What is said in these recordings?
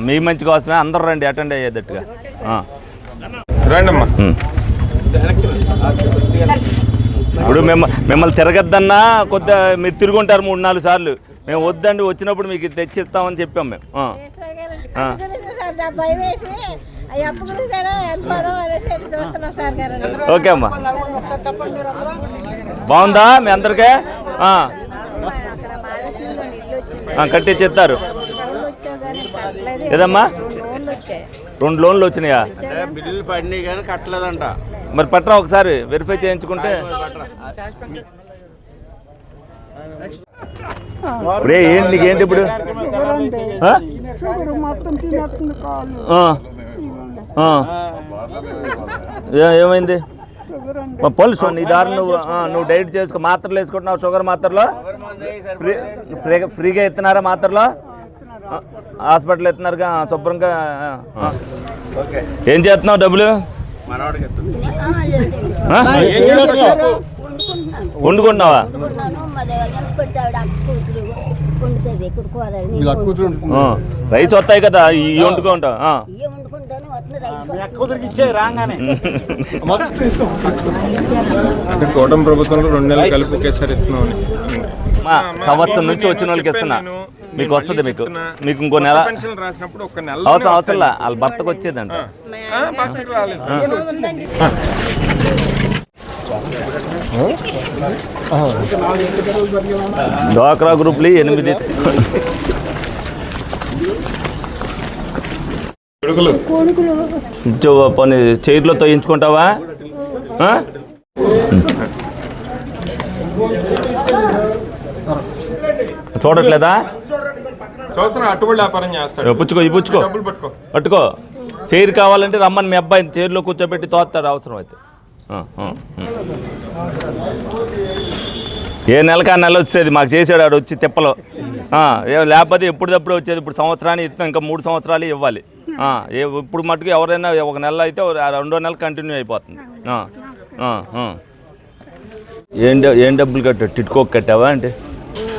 మీ మంచి కోసమే అందరూ రండి అటెండ్ అయ్యేటట్టుగా. ఆ. రండమ్మా. ఇప్పుడు మిమ్మ మిమ్మల్ని తిరగద్దన్నా కొద్దిగా మీరు తిరుగుంటారు మూడు నాలుగు సార్లు. మేము వద్దండి వచ్చినప్పుడు మీకు తెచ్చిస్తామని చెప్పాం మేము. ఓకే అమ్మా. బాగుందా మీ అందరికీ? కానీ కట్టలేదు ఏదమ్మా? లోన్లు వచ్చాయి రెండు లోన్లు వచ్చినాయా? బిల్లులు పడినాయి కానీ కట్టలేదంట మరి పట్టరా ఒకసారి వెరిఫై చేయించుకుంటే. ఇప్పుడే ఏంటి ఇప్పుడు? ఏమైంది? పొలుసు నీ దారి నువ్వు నువ్వు డైట్ చేసుకో మాత్రలు వేసుకుంటున్నావు షుగర్ మాత్రలో? ఫ్రీ ఫ్రీగా ఫ్రీగా ఇస్తున్నారా మాత్రలో? హాస్పిటల్ ఇస్తున్నారుగా ఆ, శుభ్రంగా. ఏం చేస్తున్నావు డబ్బులు? వండుకుంటున్నావా? రైస్ వస్తాయి కదా ఈ వండుకుంటావు అంటే కూటమి ప్రభుత్వంలో రెండు నెలలు కలిపి ఒకేసారి ఇస్తున్నామని. సంవత్సరం నుంచి వచ్చిన వాళ్ళకి ఇస్తున్నా. మీకు వస్తుంది మీకు. మీకు ఇంకో నెల. పెన్షన్ రాసినప్పుడు ఒక నెల అవసరం అవసరం వాళ్ళ భర్తకు వచ్చేదంట. రాలేదు. డ్వాక్రా గ్రూప్లు ఎనిమిది కొడుకులు ఇచ్చో పని చైర్లో తోయించుకుంటావా? ఆ? చూడట్లేదా? పుచ్చుకో ఈ పుచ్చుకో. పట్టుకో. పట్టుకో. చైర్ కావాలంటే రమ్మని మీ అబ్బాయిని చైర్లో కూర్చోబెట్టి తోస్తాడు అవసరం అయితే ఆ, ఆ, ఆ. ఏ నెలకా నెల వచ్చేది? మాకు చేసాడు ఆడు వచ్చి తిప్పలో. లేకపోతే ఎప్పుడప్పుడు వచ్చేది. ఇప్పుడు సంవత్సరాన్ని ఇస్తాం. ఇంకా మూడు సంవత్సరాలు ఇవ్వాలి. ఇప్పుడు మటుకు ఎవరైనా ఒక నెల అయితే రెండో నెల కంటిన్యూ అయిపోతుంది. ఏం ఏం డబ్బులు కట్టావు టిట్కోకి కట్టావా అంటే?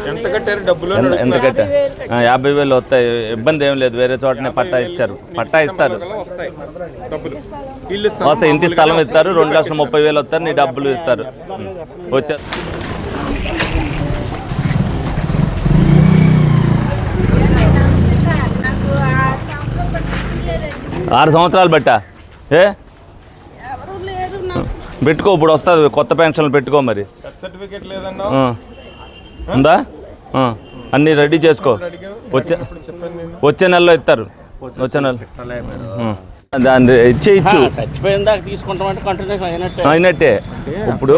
ఎంత కట్టారు? డబ్బులు ఎంత- కట్టా? యాభై వేలు వస్తాయి. ఇబ్బంది ఏం లేదు. వేరే చోటనే పట్టా ఇచ్చారు. పట్టా ఇస్తారు. వస్తాయి. ఇంటి స్థలం ఇస్తారు. రెండు లక్షల ముప్పై వేలు వస్తారు. నీ డబ్బులు ఇస్తారు. ఉం. వచ్చా నాకు ఆ సంవత్సరం పట్టించలేదండి. ఆరు సంవత్సరాలు బట్టా. ఏ? ఎవరు లేరు నాకు. పెట్టుకో ఇప్పుడు వస్తుంది కొత్త పెన్షన్లు పెట్టుకో మరి. సర్టిఫికేట్ లేదన్నా. ఉందా. అన్నీ రెడీ చేసుకో. వచ్చే వచ్చే నెలలో ఇస్తారు. వచ్చే నెల. దాన్ని ఇచ్చే ఇచ్చు. చచ్చిపోయిన దాకా తీసుకుంటామంటే కంటిన్యూస్ అయినట్టే. అయినట్టే. ఇప్పుడు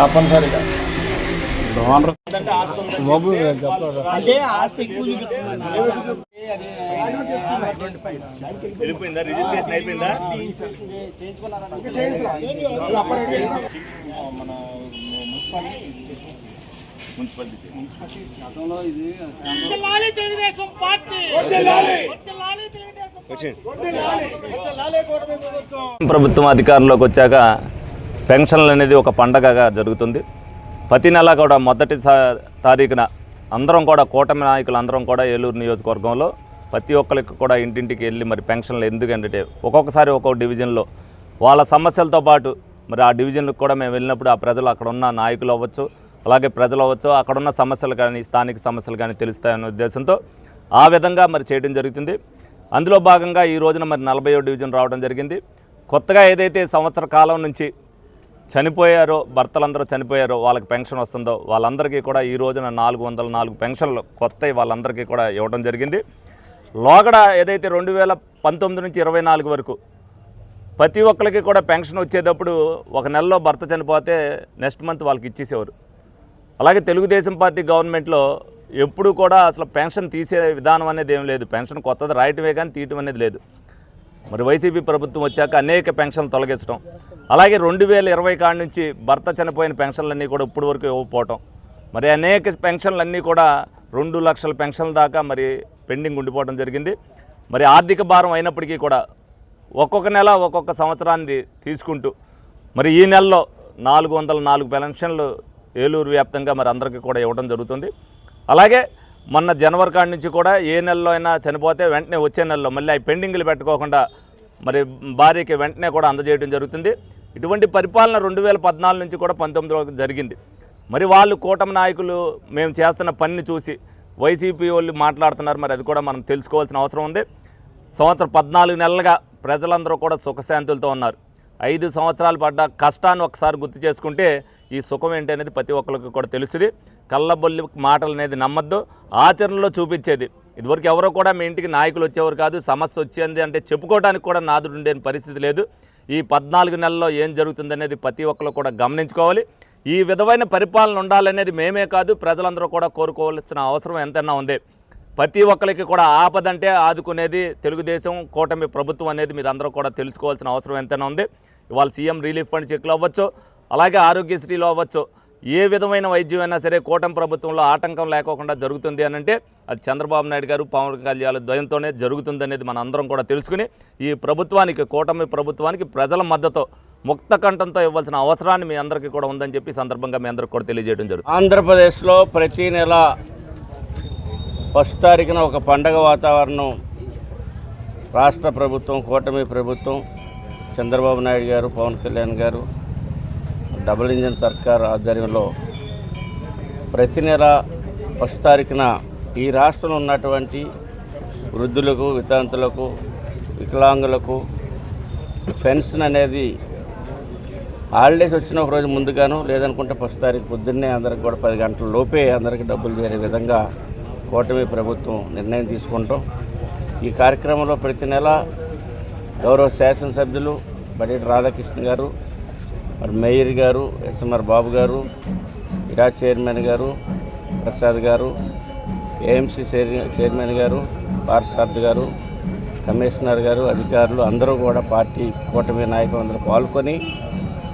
తప్పనిసరిగా. అంటే ఆస్తి ఎక్కువ వెళ్ళిపోయిందా? రిజిస్ట్రేషన్ అయిపోయిందా? ప్రభుత్వం అధికారంలోకి వచ్చాక పెన్షన్లు అనేది ఒక పండగగా జరుగుతుంది. ప్రతి నెల కూడా మొదటి తారీఖున అందరం కూడా కూటమి నాయకులు అందరం కూడా ఏలూరు నియోజకవర్గంలో ప్రతి ఒక్కరికి కూడా ఇంటింటికి వెళ్ళి మరి పెన్షన్లు ఎందుకంటే ఒక్కొక్కసారి ఒక్కొక్క డివిజన్లో వాళ్ళ సమస్యలతో పాటు మరి ఆ డివిజన్కి కూడా మేము వెళ్ళినప్పుడు ఆ ప్రజలు అక్కడ ఉన్న నాయకులు అవ్వచ్చు అలాగే ప్రజలు అవ్వచ్చు అక్కడ ఉన్న సమస్యలు కానీ స్థానిక సమస్యలు కానీ తెలుస్తాయనే ఉద్దేశంతో ఆ విధంగా మరి చేయడం జరుగుతుంది. అందులో భాగంగా ఈ రోజున మరి నలభై డివిజన్ రావడం జరిగింది. కొత్తగా ఏదైతే సంవత్సర కాలం నుంచి చనిపోయారో భర్తలందరూ చనిపోయారో వాళ్ళకి పెన్షన్ వస్తుందో వాళ్ళందరికీ కూడా ఈ రోజున నాలుగు వందల నాలుగు పెన్షన్లు కొత్త వాళ్ళందరికీ కూడా ఇవ్వడం జరిగింది. లోగడ ఏదైతే రెండు వేల పంతొమ్మిది నుంచి ఇరవై నాలుగు వరకు ప్రతి ఒక్కరికి కూడా పెన్షన్ వచ్చేటప్పుడు ఒక నెలలో భర్త చనిపోతే నెక్స్ట్ మంత్ వాళ్ళకి ఇచ్చేసేవారు. అలాగే తెలుగుదేశం పార్టీ గవర్నమెంట్లో ఎప్పుడు కూడా అసలు పెన్షన్ తీసే విధానం అనేది ఏం లేదు. పెన్షన్ కొత్తది రాయటమే కానీ తీయటం అనేది లేదు. మరి వైసీపీ ప్రభుత్వం వచ్చాక అనేక పెన్షన్లు తొలగించడం అలాగే రెండు వేల ఇరవై కాడి నుంచి భర్త చనిపోయిన పెన్షన్లన్నీ కూడా ఇప్పుడు వరకు ఇవ్వకపోవటం. మరి అనేక పెన్షన్లన్నీ కూడా రెండు లక్షల పెన్షన్ల దాకా మరి పెండింగ్ ఉండిపోవడం జరిగింది. మరి ఆర్థిక భారం అయినప్పటికీ కూడా ఒక్కొక్క నెల ఒక్కొక్క సంవత్సరాన్ని తీసుకుంటూ మరి ఈ నెలలో నాలుగు వందల నాలుగు పెన్షన్లు ఏలూరు వ్యాప్తంగా మరి అందరికీ కూడా ఇవ్వడం జరుగుతుంది. అలాగే మొన్న జనవరి కాడి నుంచి కూడా ఏ నెలలో అయినా చనిపోతే వెంటనే వచ్చే నెలలో మళ్ళీ అవి పెండింగ్లు పెట్టుకోకుండా మరి భార్యకి వెంటనే కూడా అందజేయడం జరుగుతుంది. ఇటువంటి పరిపాలన రెండు వేల పద్నాలుగు నుంచి కూడా పంతొమ్మిది వరకు జరిగింది. మరి వాళ్ళు కూటమి నాయకులు మేము చేస్తున్న పనిని చూసి వైసీపీ వాళ్ళు మాట్లాడుతున్నారు. మరి అది కూడా మనం తెలుసుకోవాల్సిన అవసరం ఉంది. సంవత్సరం పద్నాలుగు నెలలుగా ప్రజలందరూ కూడా సుఖశాంతులతో ఉన్నారు. ఐదు సంవత్సరాలు పడ్డ కష్టాన్ని ఒకసారి గుర్తు చేసుకుంటే ఈ సుఖం ఏంటి అనేది ప్రతి ఒక్కరికి కూడా తెలుస్తుంది కళ్ళబొల్లి మాటలు అనేది నమ్మద్దు. ఆచరణలో చూపించేది. ఇదివరకు ఎవరో కూడా మీ ఇంటికి నాయకులు వచ్చేవారు కాదు. సమస్య వచ్చింది అంటే చెప్పుకోవడానికి కూడా నాదుడు ఉండే పరిస్థితి లేదు. ఈ పద్నాలుగు నెలల్లో ఏం జరుగుతుందనేది ప్రతి ఒక్కరు కూడా గమనించుకోవాలి. ఈ విధమైన పరిపాలన ఉండాలనేది మేమే కాదు ప్రజలందరూ కూడా కోరుకోవాల్సిన అవసరం ఎంతైనా ఉంది. ప్రతి ఒక్కరికి కూడా ఆపదంటే ఆదుకునేది తెలుగుదేశం కూటమి ప్రభుత్వం అనేది మీరు అందరూ కూడా తెలుసుకోవాల్సిన అవసరం ఎంతైనా ఉంది. ఇవాళ సీఎం రిలీఫ్ ఫండ్ చెక్లు అవ్వచ్చు అలాగే ఆరోగ్యశ్రీలో అవ్వచ్చు. ఏ విధమైన వైద్యం అయినా సరే కూటమి ప్రభుత్వంలో ఆటంకం లేకోకుండా జరుగుతుంది అని అంటే అది చంద్రబాబు నాయుడు గారు పవన్ కళ్యాణ్ ద్వయంతోనే జరుగుతుంది అనేది మన అందరం కూడా తెలుసుకుని ఈ ప్రభుత్వానికి కూటమి ప్రభుత్వానికి ప్రజల మద్దతు ముక్త కంఠంతో ఇవ్వాల్సిన అవసరాన్ని మీ అందరికీ కూడా ఉందని చెప్పి సందర్భంగా మీ అందరికీ కూడా తెలియజేయడం జరుగుతుంది. ఆంధ్రప్రదేశ్లో ప్రతి నెల ఫస్ట్ తారీఖున ఒక పండగ వాతావరణం. రాష్ట్ర ప్రభుత్వం కూటమి ప్రభుత్వం చంద్రబాబు నాయుడు గారు పవన్ కళ్యాణ్ గారు డబుల్ ఇంజన్ సర్కార్ ఆధ్వర్యంలో ప్రతి నెల ఫస్ట్ తారీఖున ఈ రాష్ట్రంలో ఉన్నటువంటి వృద్ధులకు వితంతులకు వికలాంగులకు పెన్షన్ అనేది హాలిడేస్ వచ్చిన ఒక రోజు ముందుగాను లేదనుకుంటే ఫస్ట్ తారీఖు పొద్దున్నే అందరికి కూడా పది గంటల లోపే అందరికి డబ్బులు చేరే విధంగా కూటమి ప్రభుత్వం నిర్ణయం తీసుకుంటాం. ఈ కార్యక్రమంలో ప్రతి నెల గౌరవ శాసనసభ్యులు బడేటి రాధాకృష్ణ గారు మరి మేయర్ గారు ఎస్ఎంఆర్ బాబు గారు ఇరా చైర్మన్ గారు ప్రసాద్ గారు ఏఎంసీ చైర్మన్ గారు పార్షాద్ గారు కమిషనర్ గారు అధికారులు అందరూ కూడా పార్టీ కూటమి నాయకులు అందరూ పాల్గొని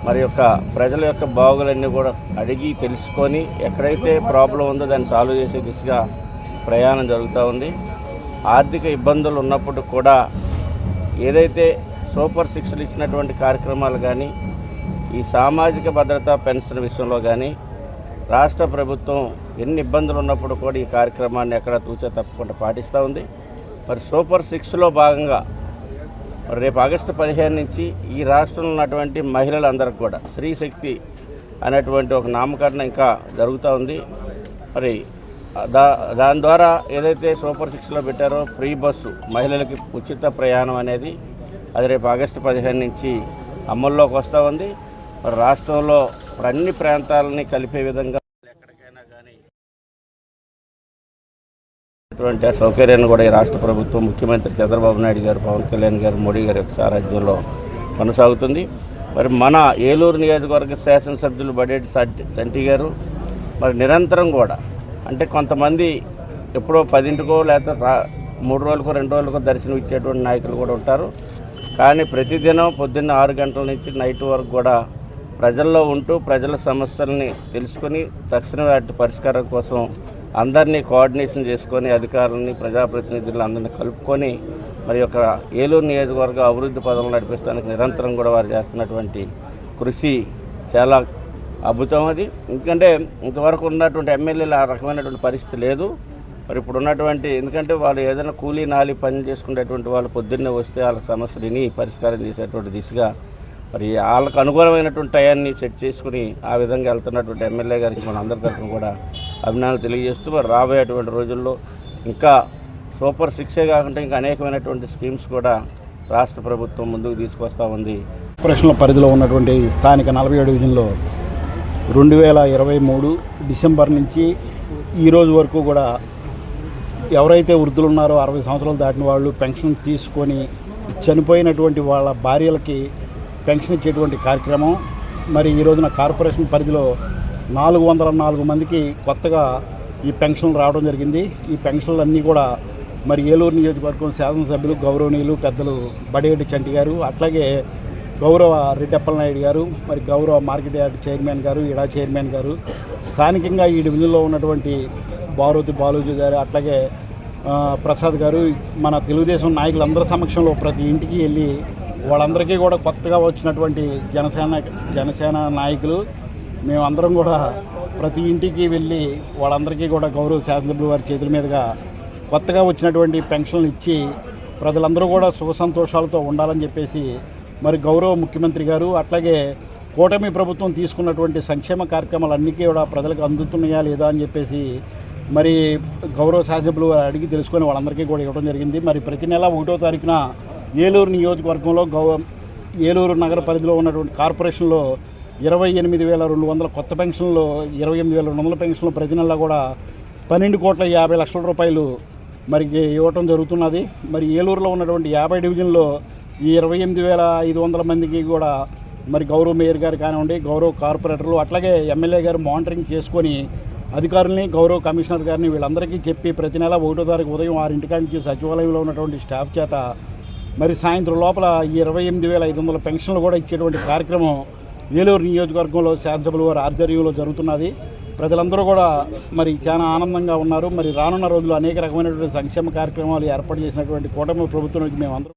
మరి యొక్క ప్రజల యొక్క బాగోగులన్నీ కూడా అడిగి తెలుసుకొని ఎక్కడైతే ప్రాబ్లం ఉందో దాన్ని సాల్వ్ చేసే దిశగా ప్రయాణం జరుగుతూ ఉంది. ఆర్థిక ఇబ్బందులు ఉన్నప్పుడు కూడా ఏదైతే సూపర్ సిక్స్లు ఇచ్చినటువంటి కార్యక్రమాలు కానీ ఈ సామాజిక భద్రత పెన్షన్ విషయంలో కానీ రాష్ట్ర ప్రభుత్వం ఎన్ని ఇబ్బందులు ఉన్నప్పుడు కూడా ఈ కార్యక్రమాన్ని ఎక్కడ తూచా తప్పకుండా పాటిస్తూ ఉంది. మరి సూపర్ సిక్స్లో భాగంగా మరి రేపు ఆగస్టు పదిహేను నుంచి ఈ రాష్ట్రంలో ఉన్నటువంటి మహిళలందరికీ కూడా స్త్రీ శక్తి అనేటువంటి ఒక నామకరణ ఇంకా జరుగుతూ ఉంది. మరి దా దాని ద్వారా ఏదైతే సూపర్ సిక్స్లో పెట్టారో ఫ్రీ బస్సు మహిళలకి ఉచిత ప్రయాణం అనేది అది రేపు ఆగస్టు పదిహేను నుంచి అమల్లోకి వస్తూ ఉంది. రాష్ట్రంలో అన్ని ప్రాంతాలని కలిపే విధంగా ఎక్కడికైనా కానీ అటువంటి సౌకర్యాన్ని కూడా ఈ రాష్ట్ర ప్రభుత్వం ముఖ్యమంత్రి చంద్రబాబు నాయుడు గారు పవన్ కళ్యాణ్ గారు మోడీ గారి యొక్క సారథ్యంలో కొనసాగుతుంది. మరి మన ఏలూరు నియోజకవర్గ శాసనసభ్యులు బడేటి సంటి- గారు మరి నిరంతరం కూడా అంటే కొంతమంది ఎప్పుడో పదింటికో లేకపోతే రా మూడు రోజులకో రెండు రోజులకో దర్శనం ఇచ్చేటువంటి నాయకులు కూడా ఉంటారు. కానీ ప్రతిదినం పొద్దున్న ఆరు గంటల నుంచి నైట్ వరకు కూడా ప్రజల్లో ఉంటూ ప్రజల సమస్యల్ని తెలుసుకొని తక్షణ వాటి పరిష్కారం కోసం అందరినీ కోఆర్డినేషన్ చేసుకొని అధికారులని ప్రజాప్రతినిధులను అందరినీ కలుపుకొని మరి యొక్క ఏలూరు నియోజకవర్గ అభివృద్ధి పదంలో నడిపిస్తానికి నిరంతరం కూడా వారు చేస్తున్నటువంటి కృషి చాలా అద్భుతం అది. ఎందుకంటే ఇంతవరకు ఉన్నటువంటి ఎమ్మెల్యేలు ఆ రకమైనటువంటి పరిస్థితి లేదు. మరి ఇప్పుడు ఉన్నటువంటి ఎందుకంటే వాళ్ళు ఏదైనా కూలీ నాలి పని చేసుకునేటువంటి వాళ్ళు పొద్దున్నే వస్తే వాళ్ళ సమస్యలు విని పరిష్కారం చేసేటువంటి దిశగా మరి వాళ్ళకు అనుకూలమైనటువంటి టయాన్ని సెట్ చేసుకుని ఆ విధంగా వెళ్తున్నటువంటి ఎమ్మెల్యే గారికి మన అందరి తరఫున కూడా అభినందనలు తెలియజేస్తూ మరి రాబోయేటువంటి రోజుల్లో ఇంకా సూపర్ సిక్సే కాకుండా ఇంకా అనేకమైనటువంటి స్కీమ్స్ కూడా రాష్ట్ర ప్రభుత్వం ముందుకు తీసుకొస్తూ ఉంది. ఆపరేషన్ల పరిధిలో ఉన్నటువంటి స్థానిక నలభై ఏడు డివిజన్లో రెండు వేల ఇరవై మూడు డిసెంబర్ నుంచి ఈ రోజు వరకు కూడా ఎవరైతే వృద్ధులు ఉన్నారో అరవై సంవత్సరాలు దాటిన వాళ్ళు పెన్షన్ తీసుకొని చనిపోయినటువంటి వాళ్ళ భార్యలకి పెన్షన్ ఇచ్చేటువంటి కార్యక్రమం. మరి ఈ రోజున కార్పొరేషన్ పరిధిలో నాలుగు వందల నాలుగు మందికి కొత్తగా ఈ పెన్షన్లు రావడం జరిగింది. ఈ పెన్షన్లు అన్నీ కూడా మరి ఏలూరు నియోజకవర్గం శాసనసభ్యులు గౌరవనీయులు పెద్దలు బడిగడ్డి చంటి గారు అట్లాగే గౌరవ రెడ్డప్పల నాయుడు గారు మరి గౌరవ మార్కెట్ యార్డ్ చైర్మన్ గారు ఇడా చైర్మన్ గారు స్థానికంగా ఈ డివిజన్లో ఉన్నటువంటి బారోతి బాలూజీ గారు అట్లాగే ప్రసాద్ గారు మన తెలుగుదేశం నాయకులందరి సమక్షంలో ప్రతి ఇంటికి వెళ్ళి వాళ్ళందరికీ కూడా కొత్తగా వచ్చినటువంటి జనసేన జనసేన నాయకులు మేమందరం కూడా ప్రతి ఇంటికి వెళ్ళి వాళ్ళందరికీ కూడా గౌరవ శాసనసభ్యులు వారి చేతుల మీదుగా కొత్తగా వచ్చినటువంటి పెన్షన్లు ఇచ్చి ప్రజలందరూ కూడా సుఖ సంతోషాలతో ఉండాలని చెప్పేసి మరి గౌరవ ముఖ్యమంత్రి గారు అట్లాగే కూటమి ప్రభుత్వం తీసుకున్నటువంటి సంక్షేమ కార్యక్రమాలన్నీ కూడా ప్రజలకు అందుతున్నాయా లేదా అని చెప్పేసి మరి గౌరవ శాసనసభ్యులు అడిగి తెలుసుకొని వాళ్ళందరికీ కూడా ఇవ్వడం జరిగింది. మరి ప్రతి నెల ఒకటో తారీఖున ఏలూరు నియోజకవర్గంలో గౌ ఏలూరు నగర పరిధిలో ఉన్నటువంటి కార్పొరేషన్లో ఇరవై ఎనిమిది వేల రెండు వందల కొత్త పెన్షన్లు ఇరవై ఎనిమిది వేల రెండు వందల పెన్షన్లు ప్రతి నెల కూడా పన్నెండు కోట్ల యాభై లక్షల రూపాయలు మరి ఇవ్వటం జరుగుతున్నది. మరి ఏలూరులో ఉన్నటువంటి యాభై డివిజన్లో ఈ ఇరవై ఎనిమిది వేల ఐదు వందల మందికి కూడా మరి గౌరవ మేయర్ గారు కానివ్వండి గౌరవ కార్పొరేటర్లు అట్లాగే ఎమ్మెల్యే గారు మానిటరింగ్ చేసుకొని అధికారుల్ని గౌరవ కమిషనర్ గారిని వీళ్ళందరికీ చెప్పి ప్రతి నెల ఒకటో తారీఖు ఉదయం ఆరింటికాడ నుంచి సచివాలయంలో ఉన్నటువంటి స్టాఫ్ చేత మరి సాయంత్రం లోపల ఈ ఇరవై ఎనిమిది వేల ఐదు వందల పెన్షన్లు కూడా ఇచ్చేటువంటి కార్యక్రమం ఏలూరు నియోజకవర్గంలో శాసనసభ్యుల వారి ఆధ్వర్యంలో జరుగుతున్నది. ప్రజలందరూ కూడా మరి చాలా ఆనందంగా ఉన్నారు. మరి రానున్న రోజుల్లో అనేక రకమైనటువంటి సంక్షేమ కార్యక్రమాలు ఏర్పాటు చేసినటువంటి కూటమి ప్రభుత్వానికి మేమందరం